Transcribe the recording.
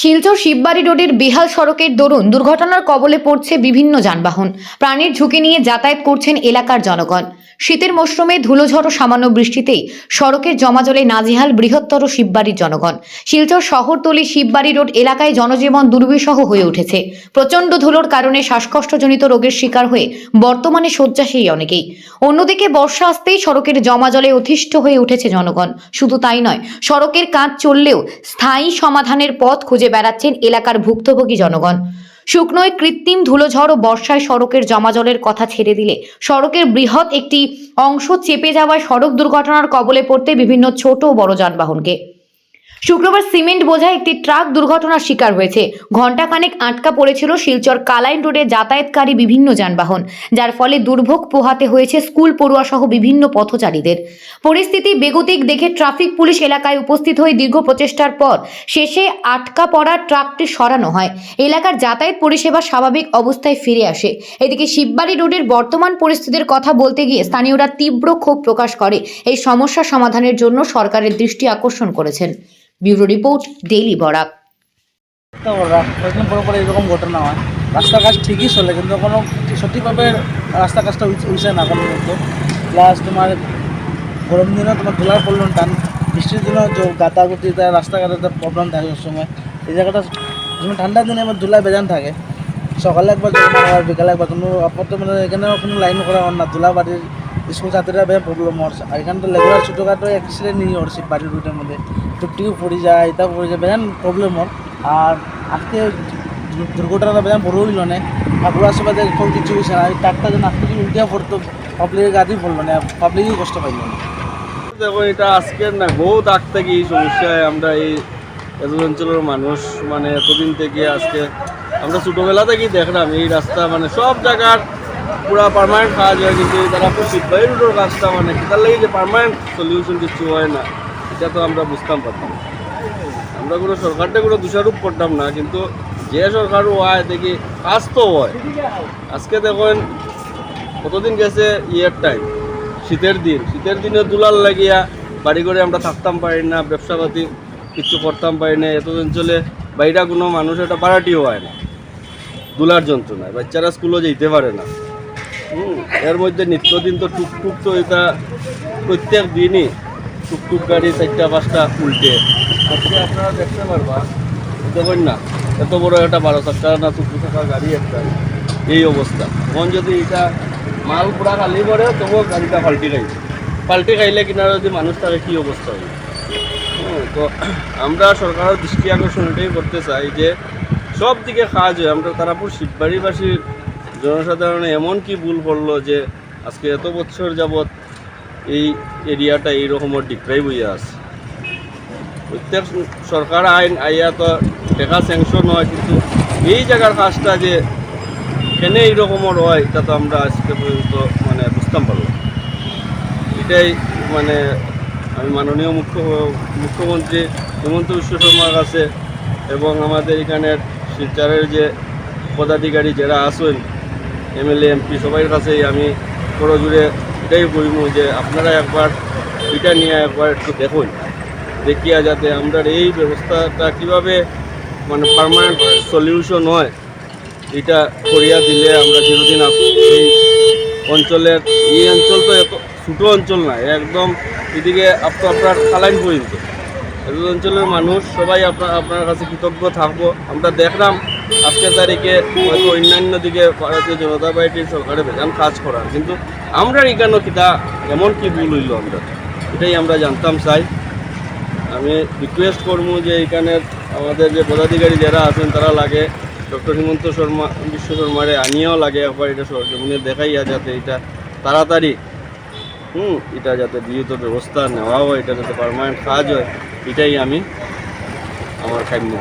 শিলচর শিববাড়ি রোডের বেহাল সড়কের দরুন দুর্ঘটনার কবলে পড়ছে বিভিন্ন যানবাহন। প্রাণের ঝুঁকি নিয়ে যাতায়াত করছেন এলাকার জনগণ। শীতের মরশুমে ধুলোঝড় ও সামান্য বৃষ্টিতেই সড়কের জমাজলে নাজিহাল বৃহত্তর শিববাড়ির জনগণ। শিলচর শহরতলি শিববাড়ি রোড এলাকায় জনজীবন দুর্বিষহ হয়ে উঠেছে। প্রচণ্ড ধুলোর কারণে শ্বাসকষ্টজনিত রোগের শিকার হয়ে বর্তমানে শয্যাশায়ী অনেকেই। অন্যদিকে বর্ষা আসতেই সড়কের জমাজলে অতিষ্ঠ হয়ে উঠেছে জনগণ। শুধু তাই নয়, সড়কের কাজ চললেও স্থায়ী সমাধানের পথ খুঁজে বেড়াচ্ছেন এলাকার ভুক্তভোগী জনগণ। শুকনোয় কৃত্রিম ধুলোঝড় ও বর্ষায় সড়কের জমাজলের কথা ছেড়ে দিলে। সড়কের বৃহৎ একটি অংশ চেপে যাওয়ায় সড়ক দুর্ঘটনার কবলে পড়তে বিভিন্ন ছোট ও বড় যানবাহনকে। শুক্রবার সিমেন্ট বোঝায় একটি ট্রাক দুর্ঘটনার শিকার হয়েছে। ঘণ্টাখানেক আটকা পড়েছিল শিলচর কালাইন রোডে যাতায়াতকারী বিভিন্ন যানবাহন, যার ফলে দুর্ভোগ পোহাতে হয়েছে স্কুল পড়ুয়া সহ বিভিন্ন পথচারীদের। পরিস্থিতি বেগতিক দেখে ট্রাফিক পুলিশ এলাকায় উপস্থিত হয়ে দীর্ঘ প্রচেষ্টার পর শেষে আটকা পড়া ট্রাকটি সরানো হয়। এলাকার যাতায়াত পরিষেবা স্বাভাবিক অবস্থায় ফিরে আসে। এদিকে শিববাড়ি রোডের বর্তমান পরিস্থিতির কথা বলতে গিয়ে স্থানীয়রা তীব্র ক্ষোভ প্রকাশ করে। এই সমস্যা সমাধানের জন্য সরকারের দৃষ্টি আকর্ষণ করেছেন। Bureau report, daily Barak. কয়েকদিন পরে পরে এরকম ঘটনা হয়। রাস্তা কাজ ঠিকই চলে, কিন্তু কোনো সঠিকভাবে রাস্তা কাজটা হইছে না কোনো মতো প্লাস তোমার গরম দিনেও তোমার ধুলার পড়ল টান বৃষ্টির দিনেও যে গাতাগুতি তার রাস্তাঘাটে প্রবলেম থাকে সময়, এই জায়গাটা যেমন ঠান্ডার দিনে আমার ধুলা বেজান থাকে। সকালে একবার বিকালে একবার কোনো আপাতত মানে এখানে কোনো লাইন করা হয় না ধুলা বাড়ির স্কুল ছাত্রীরা বেশ প্রবলেম হচ্ছে আর এখানে তো লেগুলার ছোটোখাটো অ্যাক্সিডেন্ট নিয়ে হচ্ছে বাড়ির রুটের মধ্যে। টুকটিও পড়ে যায় এটা পড়ে যায় বেজান প্রবলেম হয় আর আজকে দুর্ঘটনাটা বেজান বড় হইল না। ঠাকুর আশেপাশে এখন কিছু হয়েছে না ট্রাকটা যেন আজকে উল্টিয়া পড়তো পাবলিকের গাড়ি পড়ল না পাবলিকই কষ্ট পাইল না। দেখো, এটা আজকের না, বহুত আগ থেকে এই সমস্যায় আমরা এই এত অঞ্চলের মানুষ মানে এতদিন থেকে আজকে আমরা ছোটোবেলা থেকেই দেখলাম, এই রাস্তা মানে সব জায়গার পুরা পারমানেন্ট কাজ হয়, কিন্তু তারা শিববাই রোডের কাজটা মানে সেটার লাগে যে পারমানেন্ট সলিউশন কিছু হয় না, এটা তো আমরা বুঝতাম পারতাম। আমরা কোনো সরকারটা কোনো দোষারোপ করতাম না, কিন্তু যে সরকারও হয় দেখি, কাজ তো হয়। আজকে দেখেন, কতদিন গেছে ইয়ের টাইম শীতের দিন। শীতের দিনে দুলাল লাগিয়া বাড়ি করে আমরা থাকতাম পারি না, ব্যবসাপাতি কিছু করতাম পারি না, এত অঞ্চলে বাইরা কোনো মানুষ একটা পাড়াটিও হয় না। দুলার যন্ত্রণায়, বাচ্চারা স্কুলও যেতে পারে না। এর মধ্যে নিত্যদিন তো টুকটুক তো এটা প্রত্যেক দিনই টুকটুক গাড়ি চারটা, পাঁচটা উল্টে। আপনারা দেখতে পারবা দেখুন না, এত বড় একটা বারো চাকা না টুকটুক থাকা গাড়ি একটা, এই অবস্থা। এখন যদি এটা মাল পুরা খালি করে তবুও গাড়িটা পাল্টি খাইছে পাল্টি খাইলে কিনা যদি মানুষ তার কী অবস্থা হবে? তো আমরা সরকারের দৃষ্টি আকর্ষণ এটাই করতে চাই যে সব দিকে কাজ হয়। আমরা তারাপুর শিববাড়িবাসীর জনসাধারণে এমন কি ভুল করল যে আজকে এত বছর যাবৎ এই এরিয়াটা এইরকমের ডিক্রাইব হইয়া আছে? প্রত্যেক সরকার আইন আইয়া তো টাকা স্যাংশন হয়, কিন্তু এই জায়গার কাজটা যে কেন এইরকমের হয়, এটা তো আমরা আজকে পর্যন্ত মানে বুঝতাম পারলাম এটাই মানে আমি মাননীয় মুখ্য, মুখ্যমন্ত্রী হেমন্ত বিশ্ব শর্মার কাছে এবং আমাদের এখানের শিলচারের যে পদাধিকারী যারা আছেন এমএলএ, এমপি সবাই কাছেই আমি বড় জুড়ে এটাই বলব যে আপনারা একবার এটা নিয়ে একবার একটু দেখুন, দেখিয়া যাতে আমরা এই ব্যবস্থাটা কীভাবে মানে পারমানেন্ট সলিউশন হয়, এটা করিয়া দিলে আমরা আপ- এই অঞ্চলের, এই অঞ্চল তো এত ছোটো অঞ্চল না, একদম এদিকে আপ- আপনার খালাইন পর্যন্ত। অঞ্চলের মানুষ সবাই আপনার আপনার কাছে কৃতজ্ঞ থাকব, আমরা দেখলাম আজকের তারিখে হয়তো অন্যান্য দিকে ভারতীয় জনতা পার্টির সরকারে বেজান কাজ করার। কিন্তু আমরা এখানে কিতা, এমন কি ভুল হইল আমরা? এটাই আমরা জানতাম চাই আমি রিকোয়েস্ট করব যে এখানের আমাদের যে পদাধিকারী যারা আছেন, তারা লাগে। ডক্টর হিমন্ত শর্মা, বিশ্ব শর্মারে আনিয়েও লাগে একবার এটা সরজমিনে দেখাইয়া যাতে এটা তাড়াতাড়ি, হুম, এটা যাতে বিহিত ব্যবস্থা নেওয়া হয়, এটা যাতে পারমানেন্ট কাজ হয়, এটাই আমি, আমার কাম্য।